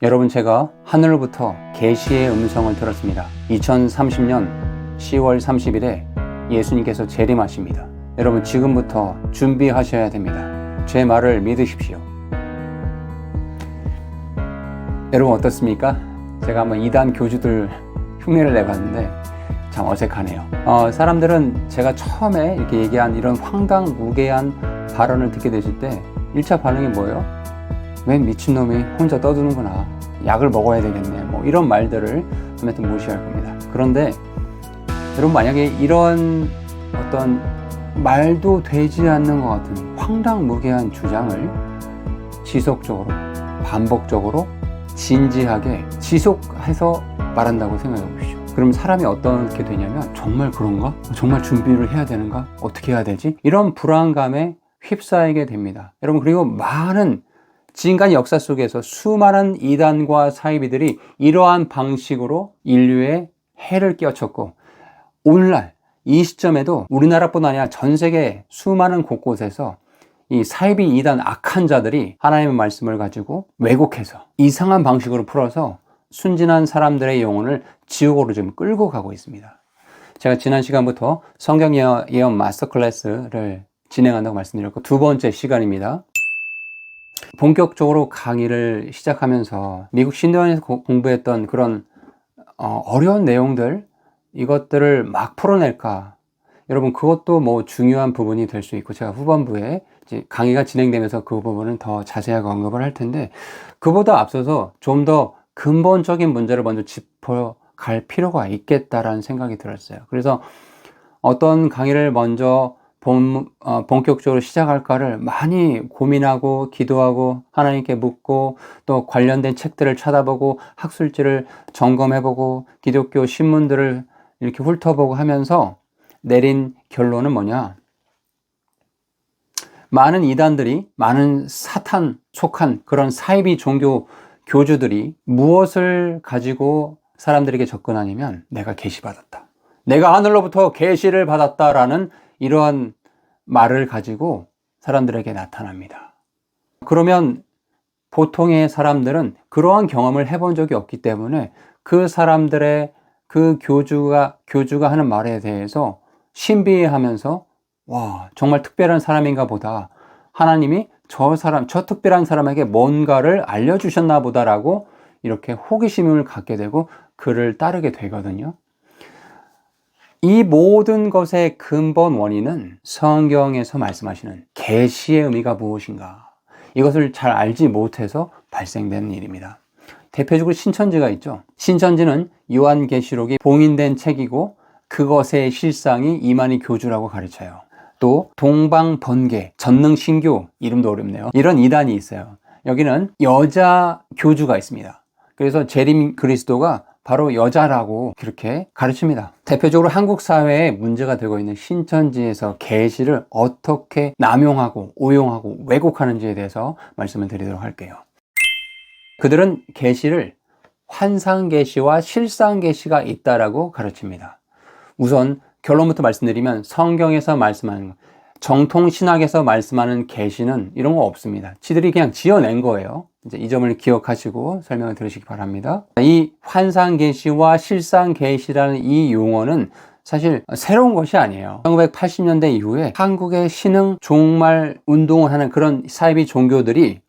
여러분 제가 하늘로부터 계시의 음성을 들었습니다. 2030년 10월 30일에 예수님께서 재림하십니다. 여러분 지금부터 준비하셔야 됩니다. 제 말을 믿으십시오. 여러분 어떻습니까? 제가 한번 이단 교주들 흉내를 내봤는데 참 어색하네요. 어, 사람들은 제가 처음에 이렇게 얘기한 이런 황당무계한 발언을 듣게 되실 때 1차 반응이 뭐예요? 웬 미친놈이 혼자 떠드는구나. 약을 먹어야 되겠네. 뭐 이런 말들을 아무튼 무시할 겁니다. 그런데 여러분 만약에 이런 어떤 말도 되지 않는 것 같은 황당무계한 주장을 지속적으로 반복적으로 진지하게 지속해서 말한다고 생각해 보십시오. 그럼 사람이 어떻게 되냐면 정말 그런가? 정말 준비를 해야 되는가? 어떻게 해야 되지? 이런 불안감에 휩싸이게 됩니다. 여러분 그리고 많은 지금까지 역사 속에서 수많은 이단과 사이비들이 이러한 방식으로 인류의 해를 끼얹혔고 오늘날 이 시점에도 우리나라뿐 아니라 전 세계 수많은 곳곳에서 이 사이비 이단 악한 자들이 하나님의 말씀을 가지고 왜곡해서 이상한 방식으로 풀어서 순진한 사람들의 영혼을 지옥으로 좀 끌고 가고 있습니다. 제가 지난 시간부터 성경 예언 마스터 클래스를 진행한다고 말씀드렸고 두 번째 시간입니다. 본격적으로 강의를 시작하면서 미국 신대원에서 공부했던 그런 어, 어려운 내용들 이것들을 막 풀어낼까 여러분 그것도 뭐 중요한 부분이 될 수 있고 제가 후반부에 강의가 진행되면서 그 부분은 더 자세하게 언급을 할 텐데 그보다 앞서서 좀 더 근본적인 문제를 먼저 짚어갈 필요가 있겠다라는 생각이 들었어요. 그래서 어떤 강의를 먼저 본, 어, 본격적으로 시작할까를 많이 고민하고 기도하고 하나님께 묻고 또 관련된 책들을 찾아보고 학술지를 점검해보고 기독교 신문들을 이렇게 훑어보고 하면서 내린 결론은 뭐냐? 많은 이단들이 많은 사탄 속한 그런 사이비 종교 교주들이 무엇을 가지고 사람들에게 접근하냐면 내가 계시 받았다. 내가 하늘로부터 계시를 받았다라는 이러한 말을 가지고 사람들에게 나타납니다. 그러면 보통의 사람들은 그러한 경험을 해본 적이 없기 때문에 그 사람들의 그 교주가 교주가 하는 말에 대해서 신비해하면서 와 정말 특별한 사람인가 보다 하나님이 저 사람 저 특별한 사람에게 뭔가를 알려주셨나 보다라고 이렇게 호기심을 갖게 되고 그를 따르게 되거든요. 이 모든 것의 근본 원인은 성경에서 말씀하시는 계시의 의미가 무엇인가 이것을 잘 알지 못해서 발생되는 일입니다. 대표적으로 신천지가 있죠. 신천지는 요한계시록이 봉인된 책이고 그것의 실상이 이만희 교주라고 가르쳐요. 또 동방번개, 전능신교 이름도 어렵네요. 이런 이단이 있어요. 여기는 여자 교주가 있습니다. 그래서 재림 그리스도가 바로 여자라고 그렇게 가르칩니다. 대표적으로 한국 사회에 문제가 되고 있는 신천지에서 계시를 어떻게 남용하고 오용하고 왜곡하는지에 대해서 말씀을 드리도록 할게요. 그들은 계시를 환상 계시와 실상 계시가 있다라고 가르칩니다. 우선 결론부터 말씀드리면 성경에서 말씀하는 것, 정통 신학에서 말씀하는 계시는 이런 거 없습니다. 지들이 그냥 지어낸 거예요. 이제 이 점을 기억하시고 설명을 들으시기 바랍니다. 이 환상 계시와 실상 계시라는 이 용어는 사실 새로운 것이 아니에요. 1980년대 이후에 한국의 신흥 종말 운동을 하는 그런 사이비 종교들이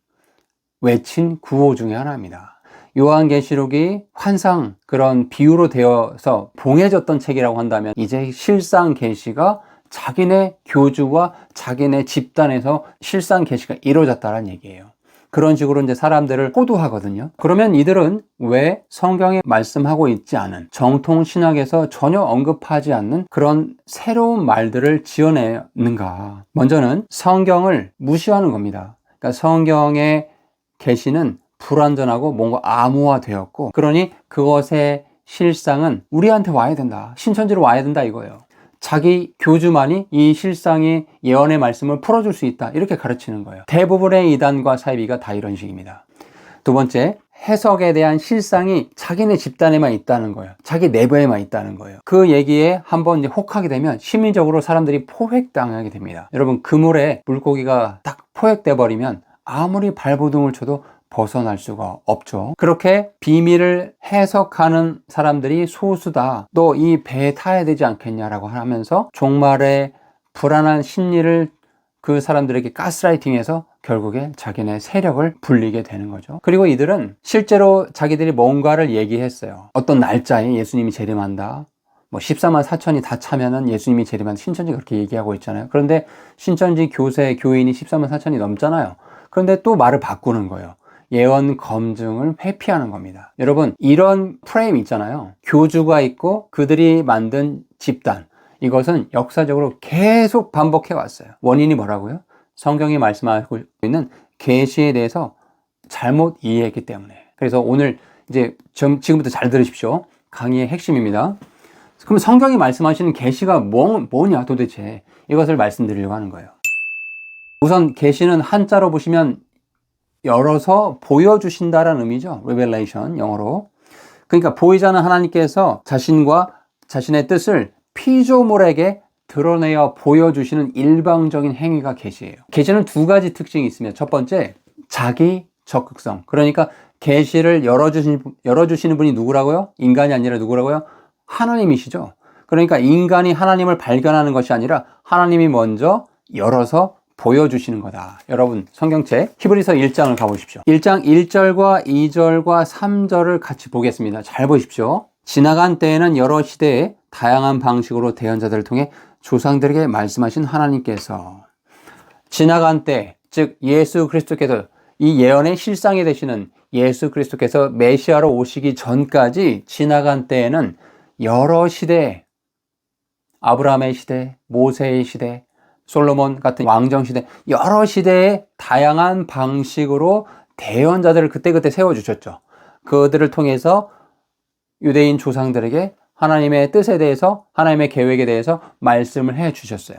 외친 구호 중의 하나입니다. 요한계시록이 환상 그런 비유로 되어서 봉해졌던 책이라고 한다면 이제 실상 계시가 자기네 교주와 자기네 집단에서 실상 계시가 이루어졌다는 얘기예요. 그런 식으로 이제 사람들을 호도하거든요. 그러면 이들은 왜 성경에 말씀하고 있지 않은 정통 신학에서 전혀 언급하지 않는 그런 새로운 말들을 지어내는가? 먼저는 성경을 무시하는 겁니다. 그러니까 성경의 계시는 불완전하고 뭔가 암호화되었고 그러니 그것의 실상은 우리한테 와야 된다. 신천지로 와야 된다 이거예요. 자기 교주만이 이 실상의 예언의 말씀을 풀어줄 수 있다. 이렇게 가르치는 거예요. 대부분의 이단과 사이비가 다 이런 식입니다. 두 번째, 해석에 대한 실상이 자기네 집단에만 있다는 거예요. 자기 내부에만 있다는 거예요. 그 얘기에 한번 혹하게 되면 심리적으로 사람들이 포획당하게 됩니다. 여러분, 그물에 물고기가 딱 포획돼 버리면 아무리 발버둥을 쳐도 벗어날 수가 없죠. 그렇게 비밀을 해석하는 사람들이 소수다. 또 이 배에 타야 되지 않겠냐라고 하면서 종말의 불안한 심리를 그 사람들에게 가스라이팅해서 결국에 자기네 세력을 불리게 되는 거죠. 그리고 이들은 실제로 자기들이 뭔가를 얘기했어요. 어떤 날짜에 예수님이 재림한다. 뭐 14만 4천이 다 차면은 예수님이 재림한 신천지 그렇게 얘기하고 있잖아요. 그런데 신천지 교세 교인이 14만 4천이 넘잖아요. 그런데 또 말을 바꾸는 거예요. 예언 검증을 회피하는 겁니다. 여러분, 이런 프레임 있잖아요. 교주가 있고 그들이 만든 집단. 이것은 역사적으로 계속 반복해 왔어요. 원인이 뭐라고요? 성경이 말씀하고 있는 계시에 대해서 잘못 이해했기 때문에. 그래서 오늘 이제 좀 지금부터 잘 들으십시오. 강의의 핵심입니다. 그럼 성경이 말씀하시는 계시가 뭐, 뭐냐 도대체 이것을 말씀드리려고 하는 거예요. 우선 계시는 한자로 보시면 열어서 보여주신다라는 의미죠. revelation 영어로. 그러니까 보이자는 하나님께서 자신과 자신의 뜻을 피조물에게 드러내어 보여주시는 일방적인 행위가 계시예요. 계시는 두 가지 특징이 있으며 첫 번째 자기 적극성. 그러니까 계시를 열어주신 열어주시는 분이 누구라고요? 인간이 아니라 누구라고요? 하나님이시죠. 그러니까 인간이 하나님을 발견하는 것이 아니라 하나님이 먼저 열어서 보여주시는 거다. 여러분, 성경책 히브리서 1장을 가보십시오. 1장 1절과 2절과 3절을 같이 보겠습니다. 잘 보십시오. 지나간 때에는 여러 시대에 다양한 방식으로 대언자들을 통해 조상들에게 말씀하신 하나님께서 지나간 때, 즉 예수 그리스도께서 이 예언의 실상이 되시는 예수 그리스도께서 메시아로 오시기 전까지 지나간 때에는 여러 시대, 아브라함의 시대, 모세의 시대, 솔로몬 같은 왕정 시대, 여러 시대의 다양한 방식으로 대언자들을 그때그때 세워주셨죠. 그들을 통해서 유대인 조상들에게 하나님의 뜻에 대해서, 하나님의 계획에 대해서 말씀을 해 주셨어요.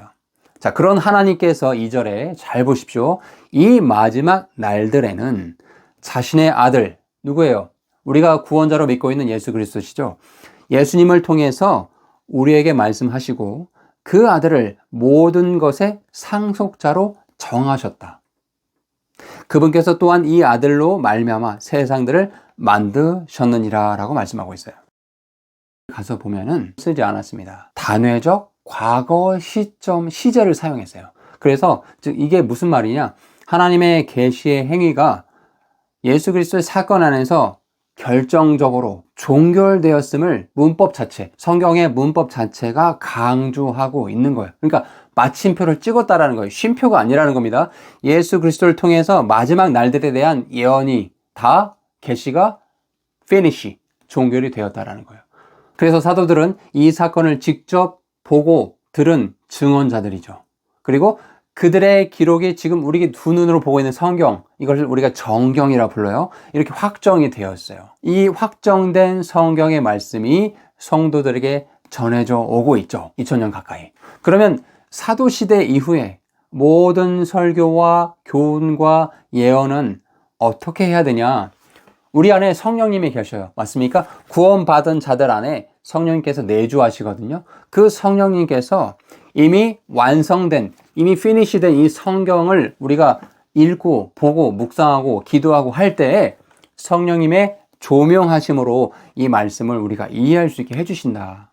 자, 그런 하나님께서 이절에잘 보십시오. 이 마지막 날들에는 자신의 아들, 누구예요? 우리가 구원자로 믿고 있는 예수 그리스도시죠. 예수님을 통해서 우리에게 말씀하시고 그 아들을 모든 것의 상속자로 정하셨다. 그분께서 또한 이 아들로 말미암아 세상들을 만드셨느니라라고 말씀하고 있어요. 가서 보면은 쓰지 않았습니다. 단회적 과거 시점 시제를 사용했어요. 그래서 즉 이게 무슨 말이냐? 하나님의 계시의 행위가 예수 그리스도의 사건 안에서 결정적으로 종결되었음을 문법 자체, 성경의 문법 자체가 강조하고 있는 거예요. 그러니까 마침표를 찍었다라는 거예요. 쉼표가 아니라는 겁니다. 예수 그리스도를 통해서 마지막 날들에 대한 예언이 다 계시가 finish, 종결이 되었다라는 거예요. 그래서 사도들은 이 사건을 직접 보고 들은 증언자들이죠. 그리고 그들의 기록이 지금 우리 두 눈으로 보고 있는 성경, 이것을 우리가 정경이라 불러요. 이렇게 확정이 되었어요. 이 확정된 성경의 말씀이 성도들에게 전해져 오고 있죠. 2000년 가까이. 그러면 사도시대 이후에 모든 설교와 교훈과 예언은 어떻게 해야 되냐? 우리 안에 성령님이 계셔요. 맞습니까? 구원받은 자들 안에 성령님께서 내주하시거든요. 그 성령님께서 이미 완성된, 이미 피니시된 이 성경을 우리가 읽고, 보고, 묵상하고, 기도하고 할 때에 성령님의 조명하심으로 이 말씀을 우리가 이해할 수 있게 해주신다.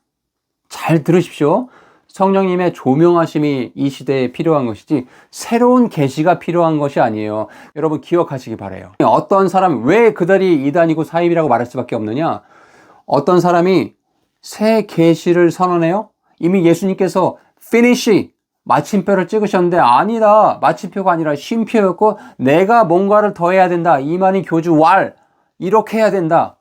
잘 들으십시오. 성령님의 조명하심이 이 시대에 필요한 것이지 새로운 계시가 필요한 것이 아니에요. 여러분 기억하시기 바래요. 어떤 사람 왜 그들이 이단이고 사입이라고 말할 수밖에 없느냐? 어떤 사람이 새 계시를 선언해요? 이미 예수님께서 finish 마침표를 찍으셨는데 아니다. 마침표가 아니라 쉼표였고 내가 뭔가를 더 해야 된다. 이만희 교주 왈 이렇게 해야 된다.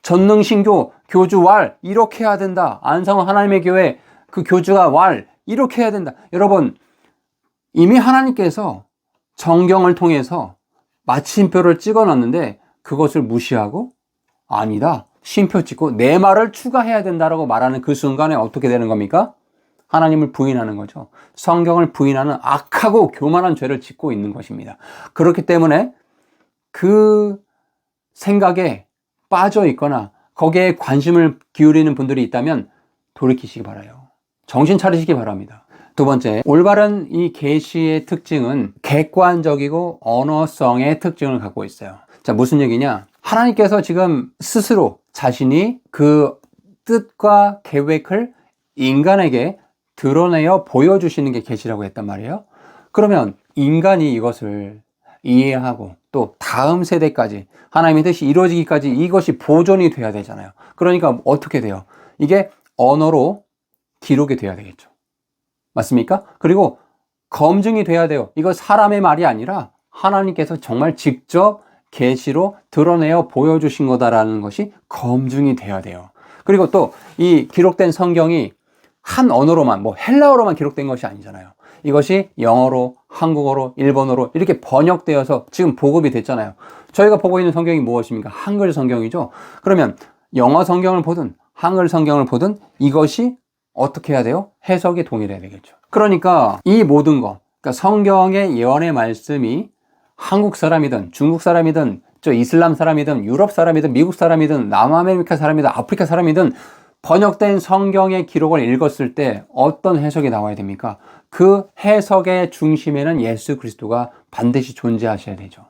전능신교 교주 왈 이렇게 해야 된다. 안상원 하나님의 교회 그 교주가 왈 이렇게 해야 된다. 여러분 이미 하나님께서 정경을 통해서 마침표를 찍어 놨는데 그것을 무시하고 아니다. 쉼표 찍고 내 말을 추가해야 된다라고 말하는 그 순간에 어떻게 되는 겁니까? 하나님을 부인하는 거죠. 성경을 부인하는 악하고 교만한 죄를 짓고 있는 것입니다. 그렇기 때문에 그 생각에 빠져 있거나 거기에 관심을 기울이는 분들이 있다면 돌이키시기 바라요. 정신 차리시기 바랍니다. 두 번째, 올바른 이 계시의 특징은 객관적이고 언어성의 특징을 갖고 있어요. 자, 무슨 얘기냐? 하나님께서 지금 스스로 자신이 그 뜻과 계획을 인간에게 드러내어 보여주시는 게 계시라고 했단 말이에요. 그러면 인간이 이것을 이해하고 또 다음 세대까지 하나님의 뜻이 이루어지기까지 이것이 보존이 돼야 되잖아요. 그러니까 어떻게 돼요? 이게 언어로 기록이 돼야 되겠죠. 맞습니까? 그리고 검증이 돼야 돼요. 이거 사람의 말이 아니라 하나님께서 정말 직접 계시로 드러내어 보여주신 거다라는 것이 검증이 돼야 돼요. 그리고 또 이 기록된 성경이 한 언어로만 뭐 헬라어로만 기록된 것이 아니잖아요. 이것이 영어로, 한국어로, 일본어로 이렇게 번역되어서 지금 보급이 됐잖아요. 저희가 보고 있는 성경이 무엇입니까? 한글 성경이죠. 그러면 영어 성경을 보든 한글 성경을 보든 이것이 어떻게 해야 돼요? 해석이 동일해야 되겠죠. 그러니까 이 모든 것, 그러니까 성경의 예언의 말씀이 한국 사람이든 중국 사람이든 저 이슬람 사람이든 유럽 사람이든 미국 사람이든 남아메리카 사람이든 아프리카 사람이든 번역된 성경의 기록을 읽었을 때 어떤 해석이 나와야 됩니까? 그 해석의 중심에는 예수 그리스도가 반드시 존재하셔야 되죠.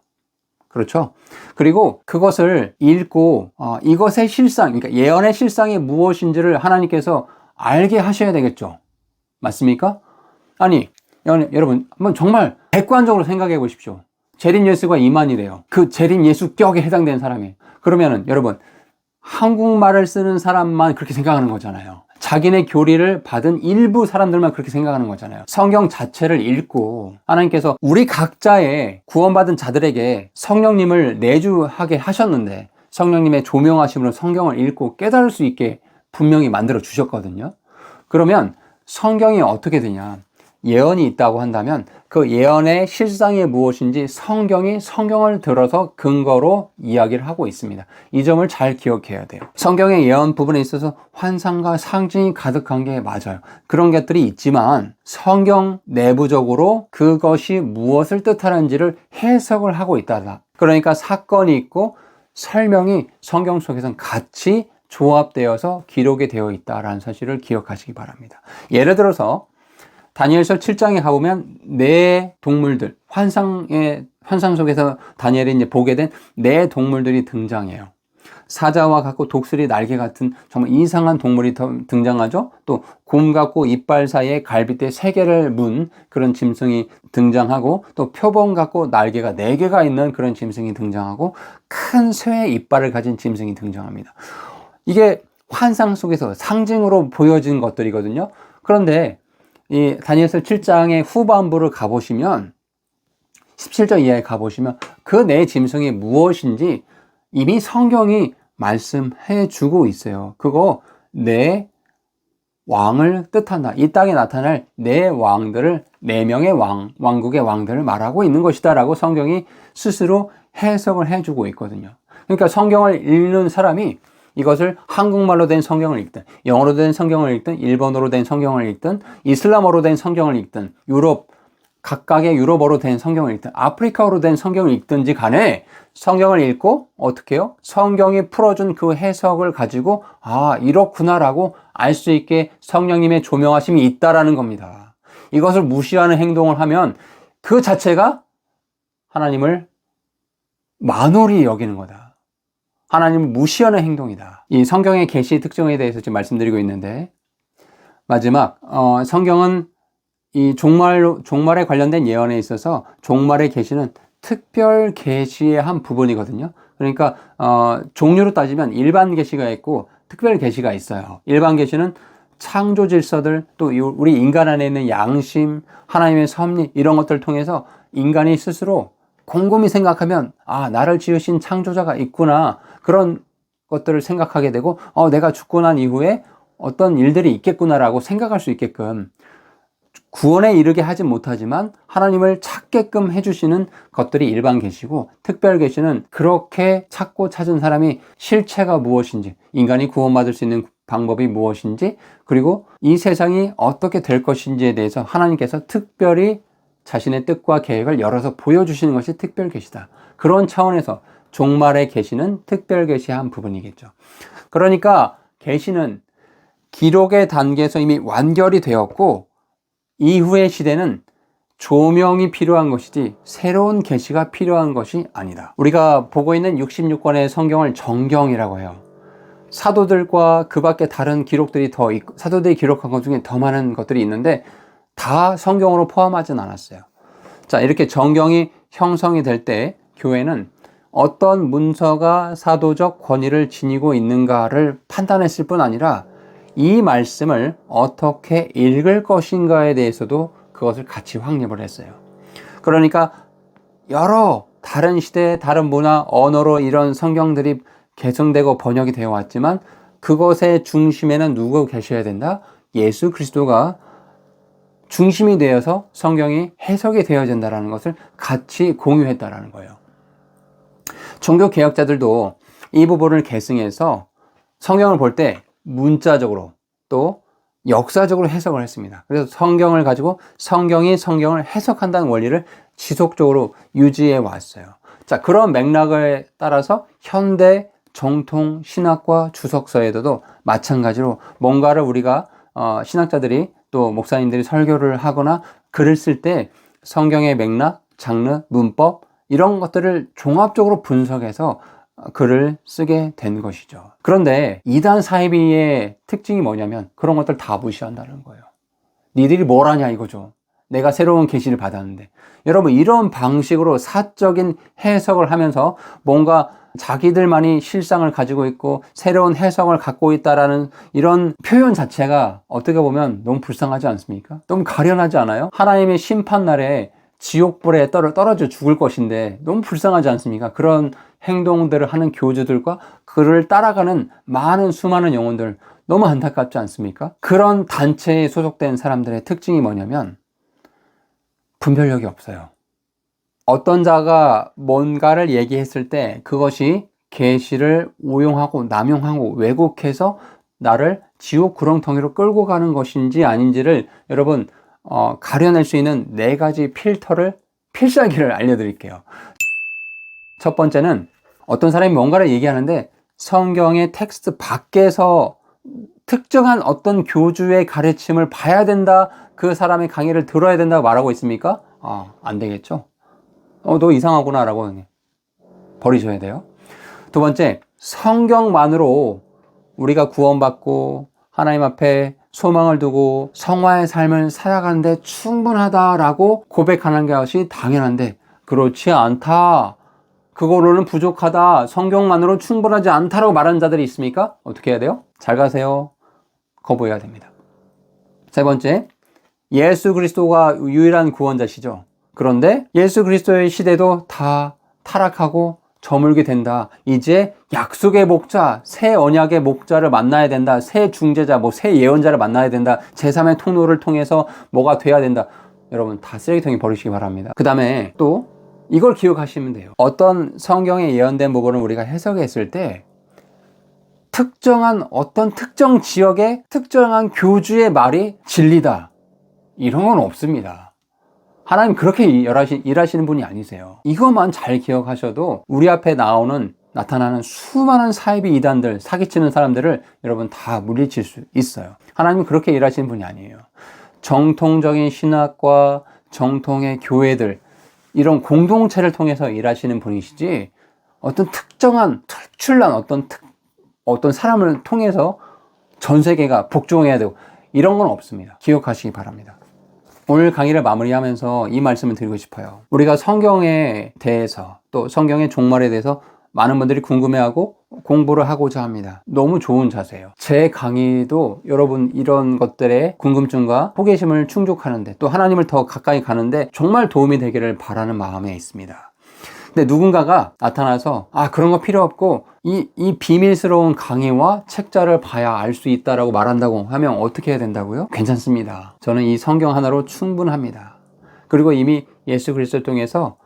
그렇죠? 그리고 그것을 읽고 어, 이것의 실상, 그러니까 예언의 실상이 무엇인지를 하나님께서 알게 하셔야 되겠죠. 맞습니까? 아니, 여러분, 한번 정말 객관적으로 생각해 보십시오. 재림 예수가 이만이래요. 그 재림 예수 격에 해당되는 사람이. 그러면은 여러분, 한국말을 쓰는 사람만 그렇게 생각하는 거잖아요. 자기네 교리를 받은 일부 사람들만 그렇게 생각하는 거잖아요. 성경 자체를 읽고 하나님께서 우리 각자의 구원받은 자들에게 성령님을 내주하게 하셨는데 성령님의 조명하심으로 성경을 읽고 깨달을 수 있게 분명히 만들어 주셨거든요. 그러면 성경이 어떻게 되냐? 예언이 있다고 한다면 그 예언의 실상이 무엇인지 성경이 성경을 들어서 근거로 이야기를 하고 있습니다. 이 점을 잘 기억해야 돼요. 성경의 예언 부분에 있어서 환상과 상징이 가득한 게 맞아요. 그런 것들이 있지만 성경 내부적으로 그것이 무엇을 뜻하는지를 해석을 하고 있다. 그러니까 사건이 있고 설명이 성경 속에서 같이 조합되어서 기록이 되어 있다라는 사실을 기억하시기 바랍니다. 예를 들어서 다니엘서 7장에 가보면 네 동물들, 환상의, 환상 속에서 다니엘이 이제 보게 된 네 동물들이 등장해요. 사자와 같고 독수리 날개 같은 정말 이상한 동물이 등장하죠. 또 곰 같고 이빨 사이에 갈비뼈 세 개를 문 그런 짐승이 등장하고 또 표범 같고 날개가 네 개가 있는 그런 짐승이 등장하고 큰 쇠의 이빨을 가진 짐승이 등장합니다. 이게 환상 속에서 상징으로 보여진 것들이거든요. 그런데 이 다니엘서 7장의 후반부를 가보시면 17절 이하에 가보시면 그 내 짐승이 무엇인지 이미 성경이 말씀해 주고 있어요. 그거 내 왕을 뜻한다. 이 땅에 나타날 내 왕들을 네 명의 왕, 왕국의 왕들을 말하고 있는 것이다라고 성경이 스스로 해석을 해주고 있거든요. 그러니까 성경을 읽는 사람이 이것을 한국말로 된 성경을 읽든, 영어로 된 성경을 읽든, 일본어로 된 성경을 읽든, 이슬람어로 된 성경을 읽든, 유럽, 각각의 유럽어로 된 성경을 읽든, 아프리카어로 된 성경을 읽든지 간에 성경을 읽고 어떻게 해요? 성경이 풀어준 그 해석을 가지고 아, 이렇구나라고 알 수 있게 성령님의 조명하심이 있다라는 겁니다. 이것을 무시하는 행동을 하면 그 자체가 하나님을 만홀히 여기는 거다. 하나님을 무시하는 행동이다. 이 성경의 계시 특징에 대해서 지금 말씀드리고 있는데 마지막 어, 성경은 이 종말 종말에 관련된 예언에 있어서 종말의 계시는 특별 계시의 한 부분이거든요. 그러니까 어, 종류로 따지면 일반 계시가 있고 특별 계시가 있어요. 일반 계시는 창조 질서들 또 우리 인간 안에 있는 양심, 하나님의 섭리 이런 것들을 통해서 인간이 스스로 곰곰이 생각하면 아 나를 지으신 창조자가 있구나. 그런 것들을 생각하게 되고 어 내가 죽고 난 이후에 어떤 일들이 있겠구나라고 생각할 수 있게끔 구원에 이르게 하지 못하지만 하나님을 찾게끔 해주시는 것들이 일반 계시고 특별 계시는 그렇게 찾고 찾은 사람이 실체가 무엇인지 인간이 구원받을 수 있는 방법이 무엇인지 그리고 이 세상이 어떻게 될 것인지에 대해서 하나님께서 특별히 자신의 뜻과 계획을 열어서 보여주시는 것이 특별 계시다. 그런 차원에서 종말의 계시는 특별 계시의 한 부분이겠죠. 그러니까 계시는 기록의 단계에서 이미 완결이 되었고 이후의 시대는 조명이 필요한 것이지 새로운 계시가 필요한 것이 아니다. 우리가 보고 있는 66권의 성경을 정경이라고 해요. 사도들과 그 밖에 다른 기록들이 더 사도들이 기록한 것 중에 더 많은 것들이 있는데 다 성경으로 포함하진 않았어요. 자, 이렇게 정경이 형성이 될 때 교회는 어떤 문서가 사도적 권위를 지니고 있는가를 판단했을 뿐 아니라 이 말씀을 어떻게 읽을 것인가에 대해서도 그것을 같이 확립을 했어요. 그러니까 여러 다른 시대, 다른 문화, 언어로 이런 성경들이 개성되고 번역이 되어 왔지만 그것의 중심에는 누가 계셔야 된다? 예수 그리스도가 중심이 되어서 성경이 해석이 되어진다는 것을 같이 공유했다라는 거예요. 종교 개혁자들도 이 부분을 계승해서 성경을 볼 때 문자적으로 또 역사적으로 해석을 했습니다. 그래서 성경을 가지고 성경이 성경을 해석한다는 원리를 지속적으로 유지해 왔어요. 자, 그런 맥락에 따라서 현대 정통 신학과 주석서에도 마찬가지로 뭔가를 우리가 어, 신학자들이 또 목사님들이 설교를 하거나 글을 쓸 때 성경의 맥락, 장르, 문법 이런 것들을 종합적으로 분석해서 글을 쓰게 된 것이죠. 그런데 이단 사이비의 특징이 뭐냐면 그런 것들 다 무시한다는 거예요. 니들이 뭘 하냐 이거죠. 내가 새로운 계시를 받았는데 여러분 이런 방식으로 사적인 해석을 하면서 뭔가 자기들만이 실상을 가지고 있고 새로운 해석을 갖고 있다라는 이런 표현 자체가 어떻게 보면 너무 불쌍하지 않습니까? 너무 가련하지 않아요? 하나님의 심판 날에 지옥불에 떨어, 떨어져 죽을 것인데 너무 불쌍하지 않습니까? 그런 행동들을 하는 교주들과 그를 따라가는 많은 수많은 영혼들 너무 안타깝지 않습니까? 그런 단체에 소속된 사람들의 특징이 뭐냐면 분별력이 없어요. 어떤 자가 뭔가를 얘기했을 때 그것이 계시를 오용하고 남용하고 왜곡해서 나를 지옥 구렁텅이로 끌고 가는 것인지 아닌지를 여러분 어, 가려낼 수 있는 네 가지 필터를 필살기를 알려드릴게요. 첫 번째는 어떤 사람이 뭔가를 얘기하는데 성경의 텍스트 밖에서 특정한 어떤 교주의 가르침을 봐야 된다, 그 사람의 강의를 들어야 된다고 말하고 있습니까? 아, 안 되겠죠? 어, 너 이상하구나 라고 버리셔야 돼요. 두 번째, 성경만으로 우리가 구원받고 하나님 앞에 소망을 두고 성화의 삶을 살아가는데 충분하다라고 고백하는 것이 당연한데 그렇지 않다. 그거로는 부족하다. 성경만으로 충분하지 않다라고 말하는 자들이 있습니까? 어떻게 해야 돼요? 잘 가세요. 거부해야 됩니다. 세 번째, 예수 그리스도가 유일한 구원자시죠. 그런데 예수 그리스도의 시대도 다 타락하고 저물게 된다. 이제 약속의 목자, 새 언약의 목자를 만나야 된다. 새 중재자, 뭐 새 예언자를 만나야 된다. 제3의 통로를 통해서 뭐가 돼야 된다. 여러분 다 쓰레기통에 버리시기 바랍니다. 그 다음에 또 이걸 기억하시면 돼요. 어떤 성경에 예언된 부분을 우리가 해석했을 때 특정한 어떤 특정 지역의 특정한 교주의 말이 진리다. 이런 건 없습니다. 하나님 그렇게 일하시는 분이 아니세요. 이것만 잘 기억하셔도 우리 앞에 나오는 나타나는 수많은 사이비 이단들, 사기치는 사람들을 여러분 다 물리칠 수 있어요. 하나님은 그렇게 일하시는 분이 아니에요. 정통적인 신학과 정통의 교회들, 이런 공동체를 통해서 일하시는 분이시지, 어떤 특정한, 특출난 어떤 특, 어떤 사람을 통해서 전 세계가 복종해야 되고, 이런 건 없습니다. 기억하시기 바랍니다. 오늘 강의를 마무리하면서 이 말씀을 드리고 싶어요. 우리가 성경에 대해서 또 성경의 종말에 대해서 많은 분들이 궁금해하고 공부를 하고자 합니다. 너무 좋은 자세예요. 제 강의도 여러분 이런 것들의 궁금증과 호기심을 충족하는데 또 하나님을 더 가까이 가는데 정말 도움이 되기를 바라는 마음에 있습니다. 근데 누군가가 나타나서 아 그런 거 필요 없고 이, 이 비밀스러운 강의와 책자를 봐야 알 수 있다라고 말한다고 하면 어떻게 해야 된다고요? 괜찮습니다. 저는 이 성경 하나로 충분합니다. 그리고 이미 예수 그리스도를 통해서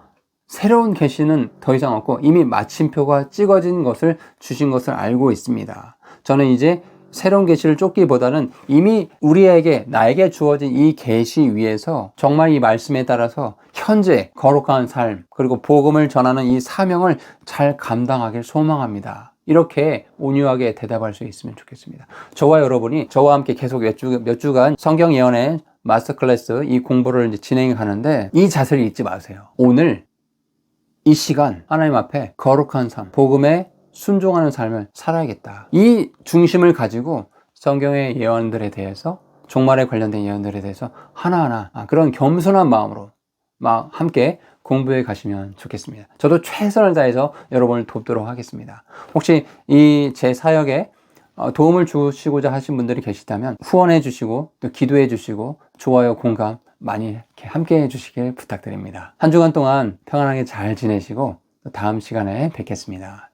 새로운 계시는 더 이상 없고 이미 마침표가 찍어진 것을 주신 것을 알고 있습니다. 저는 이제 새로운 계시를 쫓기보다는 이미 우리에게 나에게 주어진 이 계시 위에서 정말 이 말씀에 따라서 현재 거룩한 삶 그리고 복음을 전하는 이 사명을 잘 감당하길 소망합니다. 이렇게 온유하게 대답할 수 있으면 좋겠습니다. 저와 여러분이 저와 함께 계속 몇, 주, 몇 주간 성경 예언의 마스터 클래스 이 공부를 가는데 이 자세를 잊지 마세요. 오늘 이 시간 하나님 앞에 거룩한 삶, 복음에 순종하는 삶을 살아야겠다. 이 중심을 가지고 성경의 예언들에 대해서 종말에 관련된 예언들에 대해서 하나하나 아, 그런 겸손한 마음으로 막 함께 공부해 가시면 좋겠습니다. 저도 최선을 다해서 여러분을 돕도록 하겠습니다. 혹시 이 제 사역에 어, 도움을 주시고자 하신 분들이 계시다면 후원해 주시고 또 기도해 주시고 좋아요, 공감 많이 함께 해 주시길 부탁드립니다. 한 주간 동안 평안하게 잘 지내시고 또 다음 시간에 뵙겠습니다.